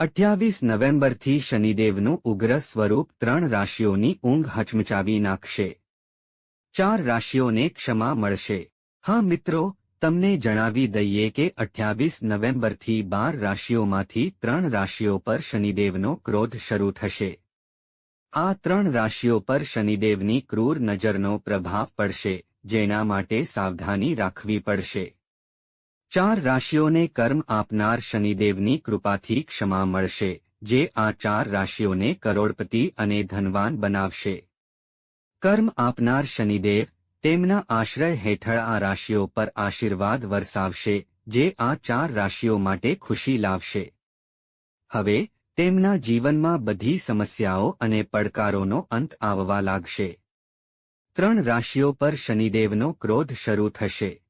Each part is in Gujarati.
અઠ્યાવીસ નવેમ્બરથી શનિદેવનું ઉગ્ર સ્વરૂપ ત્રણ રાશિઓની ઊંઘ હચમચાવી નાખશે. ચાર રાશિઓને ક્ષમા મળશે. હા મિત્રો, તમને જણાવી દઈએ કે અઠ્યાવીસ નવેમ્બરથી બાર રાશિઓમાંથી ત્રણ રાશિઓ પર શનિદેવનો ક્રોધ શરૂ થશે. આ ત્રણ રાશિઓ પર શનિદેવની ક્રૂર નજરનો પ્રભાવ પડશે, જેના માટે સાવધાની રાખવી પડશે. ચાર રાશિઓને કર્મ આપનાર શનિદેવની કૃપાથી ક્ષમા મળશે, જે આ ચાર રાશિઓને કરોડપતિ અને ધનવાન બનાવશે. કર્મ આપનાર શનિદેવ, તેમના આશ્રય હેઠળ આ રાશિઓ પર આશીર્વાદ વરસાવશે, જે આ ચાર રાશિઓ માટે ખુશી લાવશે. હવે, તેમના જીવનમાં બધી સમસ્યાઓ અને પડકારોનો અંત આવવા લાગશે. ત્રણ રાશિઓ પર શનિદેવનો ક્રોધ શરૂ થશે.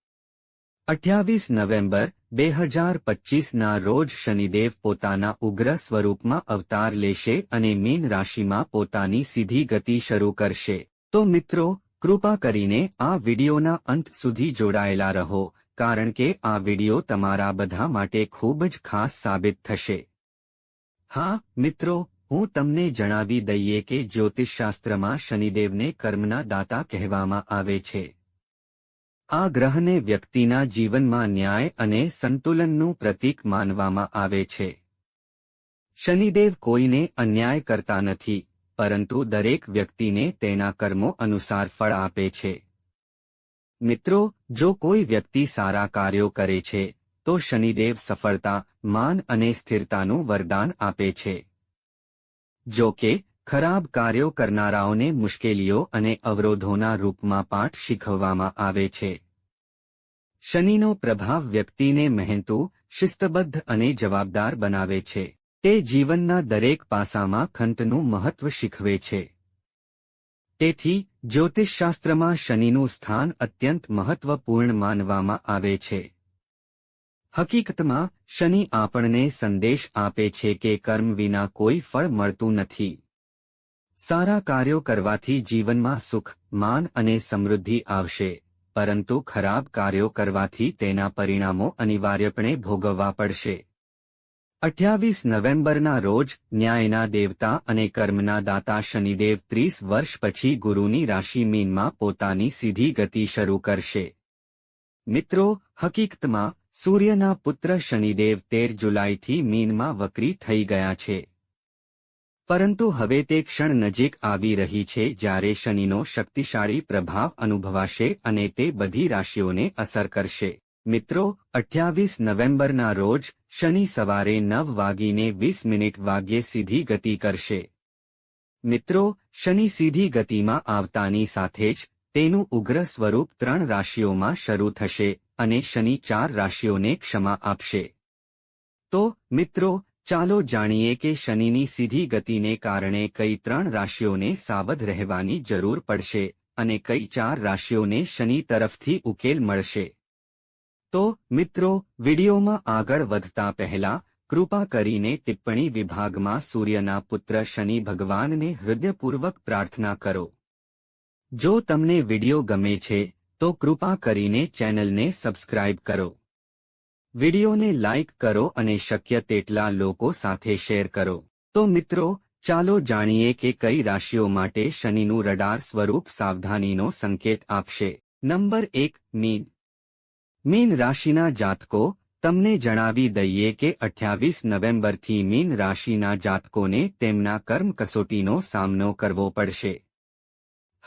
અઠ્યાવીસ નવેમ્બર, બે હજાર પચ્ચીસના રોજ શનિદેવ પોતાના ઉગ્ર સ્વરૂપમાં અવતાર લેશે અને મીન રાશિમાં પોતાની સીધી ગતિ શરૂ કરશે. તો મિત્રો, કૃપા કરીને આ વિડિયોના અંત સુધી જોડાયેલા રહો, કારણ કે આ વિડિયો તમારા બધા માટે ખૂબ જ ખાસ સાબિત થશે. હા, મિત્રો, હું તમને જણાવી દઈએ કે જ્યોતિષશાસ્ત્રમાં શનિદેવને કર્મના દાતા કહેવામાં આવે છે. આ ગ્રહને વ્યક્તિના જીવનમાં ન્યાય અને સંતુલનનું પ્રતીક માનવામાં આવે છે. શનિદેવ કોઈને અન્યાય કરતા નથી, પરંતુ દરેક વ્યક્તિને તેના કર્મો અનુસાર ફળ આપે છે. મિત્રો, જો કોઈ વ્યક્તિ સારા કાર્યો કરે છે, તો શનિદેવ સફળતા, માન અને સ્થિરતાનું વરદાન આપે છે. જો કે ખરાબ કાર્યો કરનારાઓને મુશ્કેલીઓ અને અવરોધોના રૂપમાં પાઠ શીખવવામાં આવે છે. શનિનો પ્રભાવ વ્યક્તિને મહેનતુ, શિસ્તબદ્ધ અને જવાબદાર બનાવે છે. તે જીવનના દરેક પાસામાં ખંતનું મહત્વ શીખવે છે. તેથી, જ્યોતિષશાસ્ત્રમાં શનિનું સ્થાન અત્યંત મહત્વપૂર્ણ માનવામાં આવે છે. હકીકતમાં, શનિ આપણને સંદેશ આપે છે કે કર્મ વિના કોઈ ફળ મળતું નથી. સારા કાર્યો કરવાથી જીવનમાં સુખ, માન અને સમૃદ્ધિ આવશે, પરંતુ ખરાબ કાર્યો કરવાથી તેના પરિણામો અનિવાર્યપણે ભોગવવા પડશે. અઠ્યાવીસ નવેમ્બરના રોજ ન્યાયના દેવતા અને કર્મના દાતા શનિદેવ ત્રીસ વર્ષ પછી ગુરુની રાશિ મીનમાં પોતાની સીધી ગતિ શરૂ કરશે. મિત્રો, હકીકતમાં સૂર્યના પુત્ર શનિદેવ તેર જુલાઈથી મીનમાં વક્રી થઈ ગયા છે. પરંતુ હવે તે ક્ષણ નજીક આવી રહી છે જ્યારે શનિનો શક્તિશાળી પ્રભાવ અનુભવાશે અને તે બધી રાશિઓને અસર કરશે. મિત્રો, અઠ્યાવીસ નવેમ્બરના રોજ શનિ સવારે નવ વાગીને વીસ મિનિટ વાગ્યે સીધી ગતિ કરશે. મિત્રો, શનિ સીધી ગતિમાં આવતાની સાથે જ તેનું ઉગ્ર સ્વરૂપ ત્રણ રાશિઓમાં શરૂ થશે અને શનિ ચાર રાશિઓને ક્ષમા આપશે. તો, મિત્રો ચાલો જાણીએ કે શનિની સીધી ગતિને કારણે કઈ ત્રણ રાશિઓને સાવધ રહેવાની જરૂર પડશે અને કઈ ચાર રાશિઓને શનિ તરફથી ઉકેલ મળશે. તો, મિત્રો, વિડીયોમાં આગળ વધતા પહેલા, કૃપા કરીને ટિપ્પણી વિભાગમાં સૂર્યના પુત્ર શનિ ભગવાનને હૃદયપૂર્વક પ્રાર્થના કરો. જો તમને વીડિયો ગમે છે, તો કૃપા કરીને ચેનલને સબસ્ક્રાઇબ કરો. વિડિયોને લાઇક કરો અને શક્ય તેટલા લોકો સાથે શેર કરો. તો મિત્રો, ચાલો જાણીએ કે કઈ રાશિઓ માટે શનિનું રડાર સ્વરૂપ સાવધાનીનો સંકેત આપશે. નંબર એક, મીન. મીન રાશિના જાતકો, તમને જણાવી દઈએ કે અઠ્યાવીસ નવેમ્બરથી મીન રાશિના જાતકોને તેમના કર્મ કસોટીનો સામનો કરવો પડશે.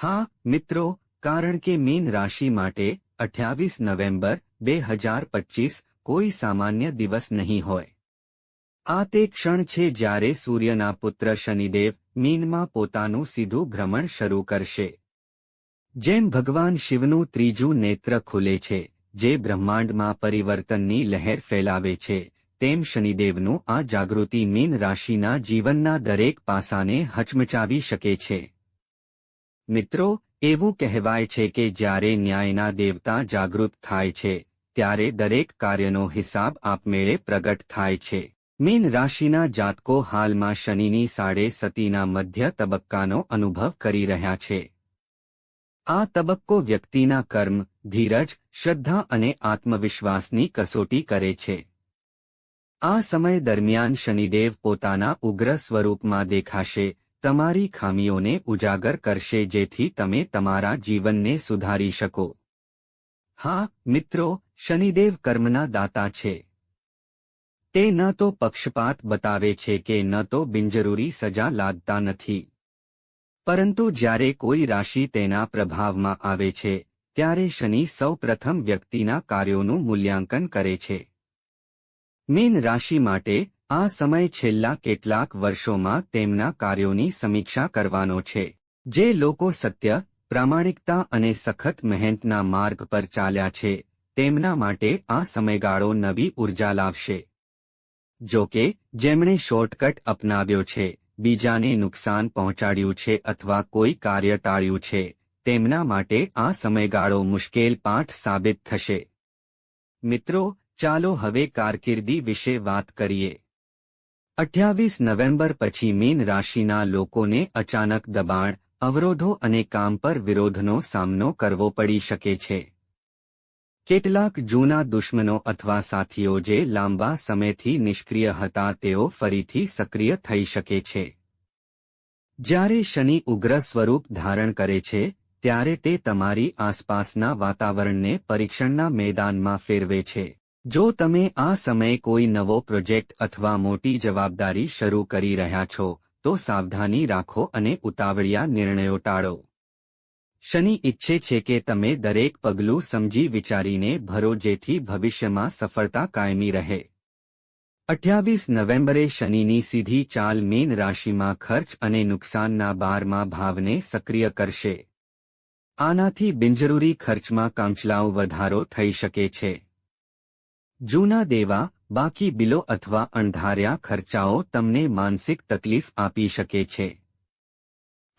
હા, મિત્રો, કારણ કે મીન રાશિ માટે અઠ્યાવીસ નવેમ્બર બે હજાર પચીસ કોઈ સામાન્ય દિવસ નહીં હોય. આ તે ક્ષણ છે જ્યારે સૂર્યના પુત્ર શનિદેવ મીનમાં પોતાનું સીધું ભ્રમણ શરૂ કરશે. જેમ ભગવાન શિવનું ત્રીજું નેત્ર ખુલે છે, જે બ્રહ્માંડમાં પરિવર્તનની લહેર ફેલાવે છે, તેમ શનિદેવનું આ જાગૃતિ મીન રાશિના જીવનના દરેક પાસાને હચમચાવી શકે છે. મિત્રો, એવું કહેવાય છે કે જ્યારે ન્યાયના દેવતા જાગૃત થાય છે ત્યારે દરેક કાર્યનો હિસાબ આપમેળે પ્રગટ થાય છે. મીન રાશિના જાતકો હાલમાં શનિની સાડે સતીના મધ્ય તબક્કાનો અનુભવ કરી રહ્યા છે. આ તબક્કો વ્યક્તિના કર્મ, ધીરજ, શ્રદ્ધા અને આત્મવિશ્વાસની કસોટી કરે છે. આ સમય દરમિયાન શનિદેવ પોતાના ઉગ્ર સ્વરૂપમાં દેખાશે, તમારી ખામીઓને ઉજાગર કરશે જેથી તમે તમારા જીવનને સુધારી શકો. હા, મિત્રો શનિદેવ કર્મના દાતા છે. તે ન તો પક્ષપાત બતાવે છે કે ન તો બિનજરૂરી સજા લાદતા નથી. પરંતુ જ્યારે કોઈ રાશિ તેના પ્રભાવમાં આવે છે, ત્યારે શનિ સૌ પ્રથમ વ્યક્તિના કાર્યોનું મૂલ્યાંકન કરે છે. મીન રાશિ માટે, આ સમય છેલ્લા કેટલાક વર્ષોમાં તેમના કાર્યોની સમીક્ષા કરવાનો છે. જે લોકો સત્ય, પ્રામાણિકતા અને સખત મહેનતના માર્ગ પર ચાલ્યા છે તેમના માટે આ સમયગાળો નવી ઊર્જા લાવશે. જો કે જેમણે શોર્ટકટ અપનાવ્યો છે, બીજાને નુકસાન પહોંચાડ્યું છે અથવા કોઈ કાર્ય ટાળ્યું છે, તેમના માટે આ સમયગાળો મુશ્કેલ પાઠ સાબિત થશે. મિત્રો, ચાલો હવે કારકિર્દી વિશે વાત કરીએ. અઠ્યાવીસ નવેમ્બર પછી મીન રાશિના લોકોને અચાનક દબાણ, અવરોધો અને કામ પર વિરોધનો સામનો કરવો પડી શકે છે. કેટલાક જૂના દુશ્મનો અથવા સાથીઓ જે લાંબા સમયથી નિષ્ક્રિય હતા તેઓ ફરીથી સક્રિય થઈ શકે છે. જ્યારે શનિ ઉગ્ર સ્વરૂપ ધારણ કરે છે, ત્યારે તે તમારી આસપાસના વાતાવરણને પરીક્ષણના મેદાનમાં ફેરવે છે. જો તમે આ સમયે કોઈ નવો પ્રોજેક્ટ અથવા મોટી જવાબદારી શરૂ કરી રહ્યા છો, તો સાવધાની રાખો અને ઉતાવળિયા નિર્ણયો ટાળો. શનિ ઈચ્છે છે કે તમે દરેક પગલું સમજી વિચારીને ભરો જેથી ભવિષ્યમાં સફળતા કાયમી રહે. અઠ્યાવીસ નવેમ્બરે શનિની સીધી ચાલ મીન રાશિમાં ખર્ચ અને નુકસાનના બારમાં ભાવને સક્રિય કરશે. આનાથી બિનજરૂરી ખર્ચમાં કાંચલાઓ વધારો થઈ શકે છે. જૂના દેવા, બાકી બિલો અથવા અણધાર્યા ખર્ચાઓ તમને માનસિક તકલીફ આપી શકે છે.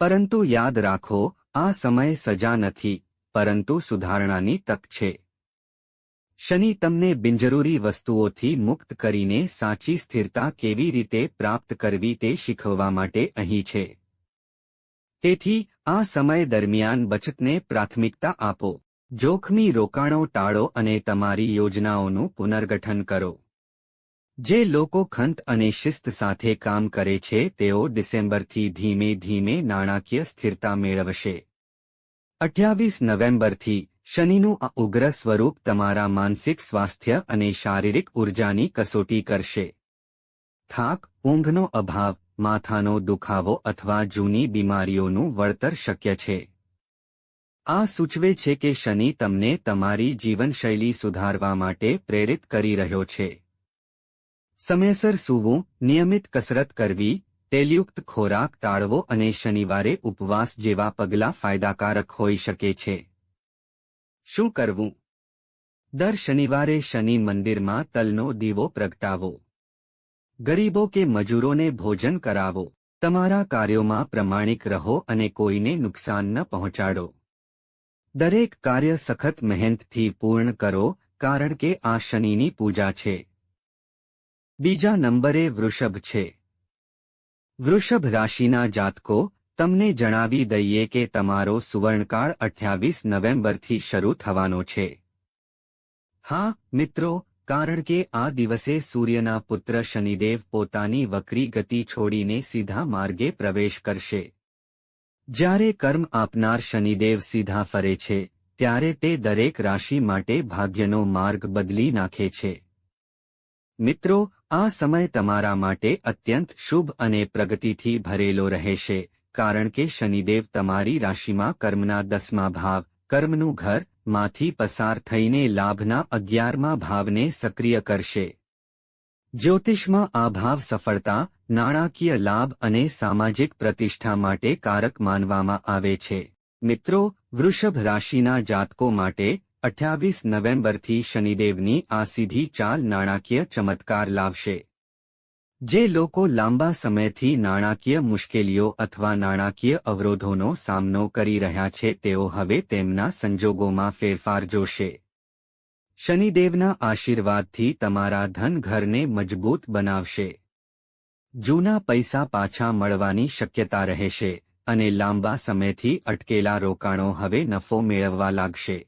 પરંતુ યાદ રાખો આ સમય સજા નથી, પરંતુ સુધારણાની તક છે. શનિ તમને બિનજરૂરી વસ્તુઓથી મુક્ત કરીને સાચી સ્થિરતા કેવી રીતે પ્રાપ્ત કરવી તે શીખવવા માટે અહીં છે. તેથી, આ સમય દરમિયાન બચતને પ્રાથમિકતા આપો. જોખમી રોકાણો ટાળો અને તમારી યોજનાઓનું પુનર્ગઠન કરો. જે લોકો ખંત અને શિસ્ત સાથે કામ કરે છે, તેઓ ડિસેમ્બરથી ધીમે ધીમે નાણાકીય સ્થિરતા મેળવશે. અઠ્યાવીસ નવેમ્બરથી શનિનું આ ઉગ્ર સ્વરૂપ તમારા માનસિક સ્વાસ્થ્ય અને શારીરિક ઉર્જાની કસોટી કરશે. થાક, ઊંઘનો અભાવ, માથાનો દુખાવો અથવા જૂની બીમારીઓનું વળતર શક્ય છે. આ સૂચવે છે કે શનિ તમને તમારી જીવનશૈલી સુધારવા માટે પ્રેરિત કરી રહ્યો છે. સમયસર સૂવું, નિયમિત કસરત કરવી, તેલયુક્ત ખોરાક ટાળવો અને શનિવારે ઉપવાસ જેવા પગલાં ફાયદાકારક હોઈ શકે છે. શું કરવું? દર શનિવારે શનિ મંદિરમાં તલનો દીવો પ્રગટાવો. ગરીબો કે મજૂરોને ભોજન કરાવો. તમારા કાર્યોમાં પ્રમાણિક રહો અને કોઈને નુકસાન ન પહોંચાડો. દરેક કાર્ય સખત મહેનતથી પૂર્ણ કરો, કારણ કે આ શનિની પૂજા છે. બીજા નંબરે વૃષભ છે. વૃષભ રાશિના જાતકો, તમને જણાવી દઈએ કે તમારો સુવર્ણકાળ અઠ્યાવીસ નવેમ્બરથી શરૂ થવાનો છે. હા, મિત્રો, કારણ કે આ દિવસે સૂર્યના પુત્ર શનિદેવ પોતાની વક્રી ગતિ છોડીને સીધા માર્ગે પ્રવેશ કરશે. જ્યારે કર્મ આપનાર શનિદેવ સીધા ફરે છે, ત્યારે તે દરેક રાશિ માટે ભાગ્યનો માર્ગ બદલી નાખે છે. મિત્રો આ સમય તમારા માટે અત્યંત શુભ અને પ્રગતિથી ભરેલો રહેશે, કારણ કે શનિદેવ તમારી રાશિમાં કર્મના દસમા ભાવ, કર્મનું ઘર, માંથી પસાર થઈને લાભના અગિયારમા ભાવને સક્રિય કરશે. જ્યોતિષમાં આ ભાવ સફળતા, નાણાકીય લાભ અને સામાજિક પ્રતિષ્ઠા માટે કારક માનવામાં આવે છે. મિત્રો, વૃષભ રાશિના જાતકો માટે અઠ્યાવીસ નવેમ્બરથી શનિદેવની આ સીધી ચાલ નાણાકીય ચમત્કાર લાવશે. જે લોકો લાંબા સમયથી નાણાકીય મુશ્કેલીઓ અથવા નાણાકીય અવરોધોનો સામનો કરી રહ્યા છે, તેઓ હવે તેમના સંજોગોમાં ફેરફાર જોશે. શનિદેવના આશીર્વાદથી તમારા ધન ઘરને મજબૂત બનાવશે. જૂના પૈસા પાછા મળવાની શક્યતા રહેશે, અને લાંબા સમયથી અટકેલા રોકાણો હવે નફો મેળવવા લાગશે.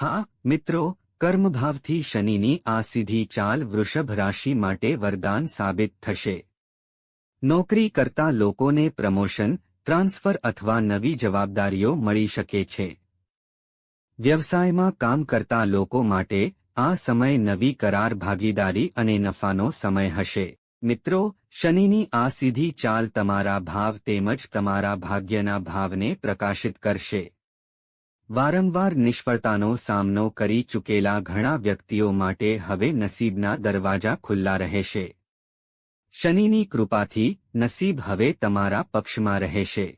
હા, મિત્રો, કર્મભાવથી શનિની આ સીધી ચાલ વૃષભ રાશિ માટે વરદાન સાબિત થશે. નોકરી કરતા લોકોને પ્રમોશન, ટ્રાન્સફર અથવા નવી જવાબદારીઓ મળી શકે છે. વ્યવસાયમાં કામ કરતા લોકો માટે આ સમય નવી કરાર ભાગીદારી અને નફાનો સમય હશે. મિત્રો, શનિની આ સીધી ચાલ તમારા ભાવ તેમજ તમારા ભાગ્યના ભાવને પ્રકાશિત કરશે. વારંવાર નિષ્ફળતાનો સામનો કરી ચૂકેલા ઘણા વ્યક્તિઓ માટે હવે નસીબના દરવાજા ખુલ્લા રહેશે. શનિની કૃપાથી નસીબ હવે તમારા પક્ષમાં રહેશે.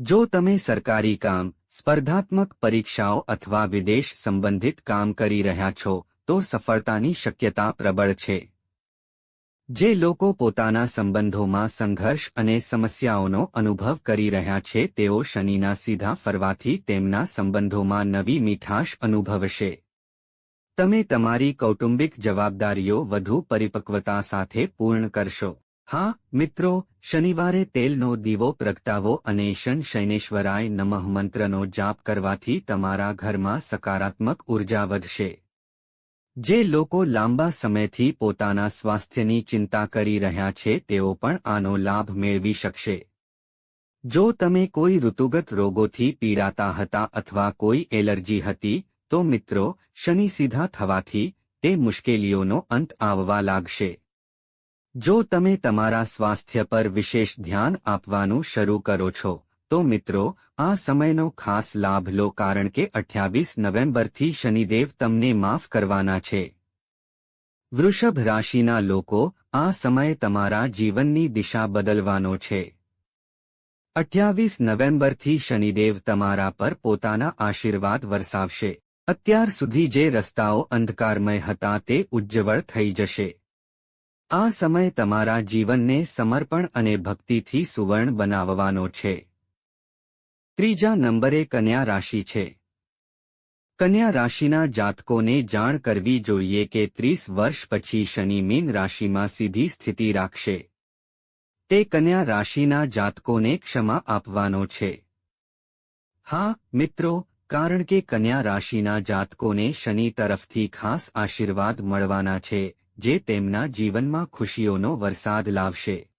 જો તમે સરકારી કામ, સ્પર્ધાત્મક પરીક્ષાઓ અથવા વિદેશ સંબંધિત કામ કરી રહ્યા છો, તો સફળતાની શક્યતા પ્રબળ છે. જે લોકો પોતાના સંબંધોમાં સંઘર્ષ અને સમસ્યાઓનો અનુભવ કરી રહ્યા છે, તેઓ શનિના સીધા ફરવાથી તેમના સંબંધોમાં નવી મીઠાશ અનુભવશે. તમે તમારી કૌટુંબિક જવાબદારીઓ વધુ પરિપક્વતા સાથે પૂર્ણ કરશો. હા, મિત્રો, શનિવારે તેલનો દીવો પ્રગટાવો અને શન શૈનેશ્વરાય નમઃ મંત્રનો જાપ કરવાથી તમારા ઘરમાં સકારાત્મક ઊર્જા વધશે. જે લોકો લાંબા સમયથી પોતાના સ્વાસ્થ્યની ચિંતા કરી રહ્યા છે, તેઓ પણ આનો લાભ મેળવી શકશે. જો તમે કોઈ ઋતુગત રોગોથી પીડાતા હતા અથવા કોઈ એલર્જી હતી, તો મિત્રો, શનિ સીધા થવાથી તે મુશ્કેલીઓનો અંત આવવા લાગશે. જો તમે તમારા સ્વાસ્થ્ય પર વિશેષ ધ્યાન આપવાનું શરૂ કરો છો તો મિત્રો, આ સમયનો ખાસ લાભ લો કારણ કે અઠ્યાવીસ નવેમ્બરથી શનિદેવ તમને માફ કરવાના છે. વૃષભ રાશિના લોકો, આ સમય તમારા જીવનની દિશા બદલવાનો છે. અઠ્યાવીસ નવેમ્બરથી શનિદેવ તમારા પર પોતાના આશીર્વાદ વરસાવશે. અત્યાર સુધી જે રસ્તાઓ અંધકારમય હતા તે ઉજ્જવળ થઈ જશે. આ સમય તમારા જીવનને સમર્પણ અને ભક્તિથી સુવર્ણ બનાવવાનો છે. ત્રીજા નંબરે કન્યા રાશિ છે. કન્યા રાશિના જાતકોને જાણ કરવી જોઈએ કે ત્રીસ વર્ષ પછી શનિ મીન રાશિમાં સીધી સ્થિતિ રાખશે. તે કન્યા રાશિના જાતકોને ક્ષમા આપવાનો છે. હા, મિત્રો, કારણ કે કન્યા રાશિના જાતકોને શનિ તરફથી ખાસ આશીર્વાદ મળવાના છે, જે તેમના જીવનમાં ખુશીઓનો વરસાદ લાવશે.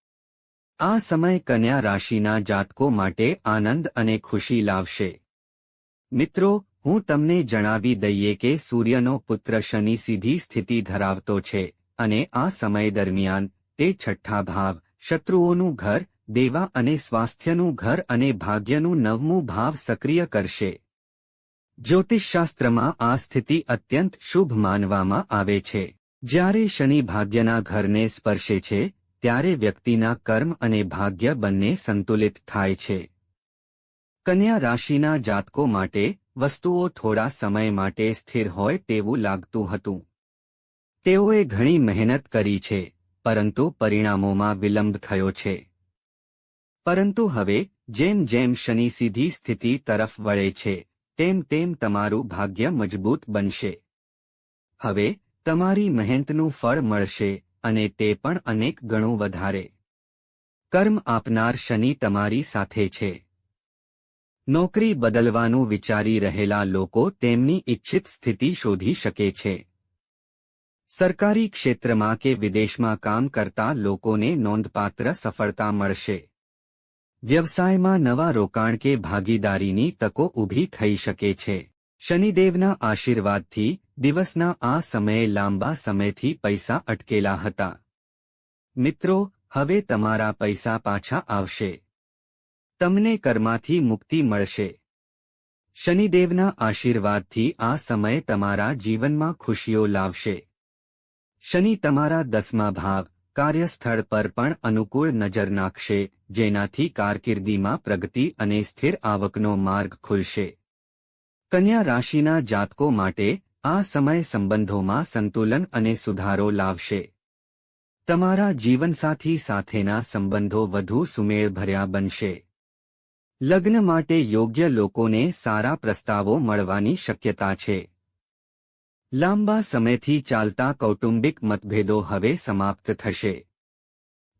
આ સમય કન્યા રાશિના જાતકો માટે આનંદ અને ખુશી લાવશે. મિત્રો, હું તમને જણાવી દઈએ કે સૂર્યનો પુત્ર શનિ સીધી સ્થિતિ ધરાવતો છે અને આ સમય દરમિયાન તે છઠ્ઠા ભાવ, શત્રુઓનું ઘર, દેવા અને સ્વાસ્થ્યનું ઘર અને ભાગ્યનું નવમું ભાવ સક્રિય કરશે. જ્યોતિષશાસ્ત્રમાં આ સ્થિતિ અત્યંત શુભ માનવામાં આવે છે. જ્યારે શનિ ભાગ્યના ઘરને સ્પર્શે છે ત્યારે વ્યક્તિના કર્મ અને ભાગ્ય બંને સંતુલિત થાય છે. કન્યા રાશિના જાતકો માટે વસ્તુઓ થોડા સમય માટે સ્થિર હોય તેવું લાગતું હતું. તેઓએ ઘણી મહેનત કરી છે, પરંતુ પરિણામોમાં વિલંબ થયો છે. પરંતુ હવે, જેમ જેમ શનિ સીધી સ્થિતિ તરફ વળે છે, તેમ તેમ તમારું ભાગ્ય મજબૂત બનશે. હવે, તમારી મહેનતનું ફળ મળશે અને તે પણ અનેક ગણું વધારે. કર્મ આપનાર શનિ તમારી સાથે છે. નોકરી બદલવાનું વિચારી રહેલા લોકો તેમની ઇચ્છિત સ્થિતિ શોધી શકે છે. સરકારી ક્ષેત્રમાં કે વિદેશમાં કામ કરતા લોકોને નોંધપાત્ર સફળતા મળશે. વ્યવસાયમાં નવા રોકાણ કે ભાગીદારીની તકો ઊભી થઈ શકે છે. શનિદેવના આશીર્વાદથી દિવસના આ સમયે લાંબા સમયથી પૈસા અટકેલા હતા. મિત્રો, હવે તમારા પૈસા પાછા આવશે. તમને કર્માથી મુક્તિ મળશે. શનિદેવના આશીર્વાદથી આ સમય તમારા જીવનમાં ખુશીઓ લાવશે. શનિ તમારા દસમા ભાવ, કાર્યસ્થળ પર પણ અનુકૂળ નજર નાખશે, જેનાથી કારકિર્દીમાં પ્રગતિ અને સ્થિર આવકનો માર્ગ ખુલશે. કન્યા રાશિના જાતકો માટે આ સમય સંબંધોમાં સંતુલન અને સુધારો લાવશે. તમારા જીવનસાથી સાથેના સંબંધો વધુ સુમેળભર્યા બનશે. લગ્ન માટે યોગ્ય લોકોને સારા પ્રસ્તાવો મળવાની શક્યતા છે. લાંબા સમયથી ચાલતા કૌટુંબિક મતભેદો હવે સમાપ્ત થશે.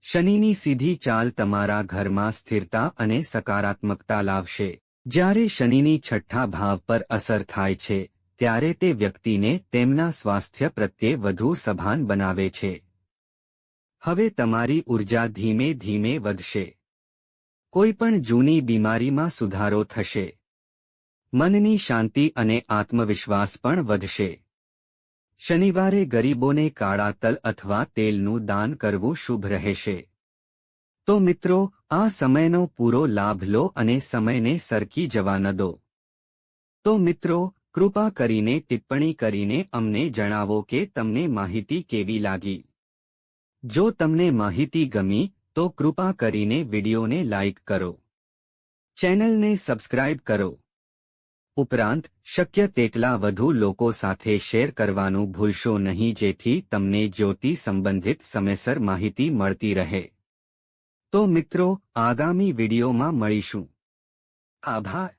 શનિની સીધી ચાલ તમારા ઘરમાં સ્થિરતા અને સકારાત્મકતા લાવશે. જ્યારે શનિની છઠ્ઠા ભાવ પર અસર થાય છે ત્યારે તે વ્યક્તિને તેમના સ્વાસ્થ્ય પ્રત્યે વધુ સભાન બનાવે છે. હવે તમારી ઊર્જા ધીમે ધીમે વધશે. કોઈ પણ જૂની બીમારીમાં સુધારો થશે. મનની શાંતિ અને આત્મવિશ્વાસ પણ વધશે. શનિવારે ગરીબોને કાળા તલ અથવા તેલનું દાન કરવું શુભ રહેશે. તો મિત્રો, આ સમયનો પૂરો લાભ લો અને સમયને સરકી જવા ન દો. તો મિત્રો કૃપા કરીને ટિપ્પણી કરીને અમને જણાવો કે તમને માહિતી કેવી લાગી. જો તમને માહિતી ગમી, તો કૃપા કરીને વિડીયોને લાઇક કરો. ચેનલને સબસ્ક્રાઇબ કરો. ઉપરાંત, શક્ય તેટલા વધુ લોકો સાથે શેર કરવાનું ભૂલશો નહીં જેથી તમને જ્યોતિ સંબંધિત સમયસર માહિતી મળતી રહે. તો મિત્રો, આગામી વિડીયોમાં મળીશું. આભાર.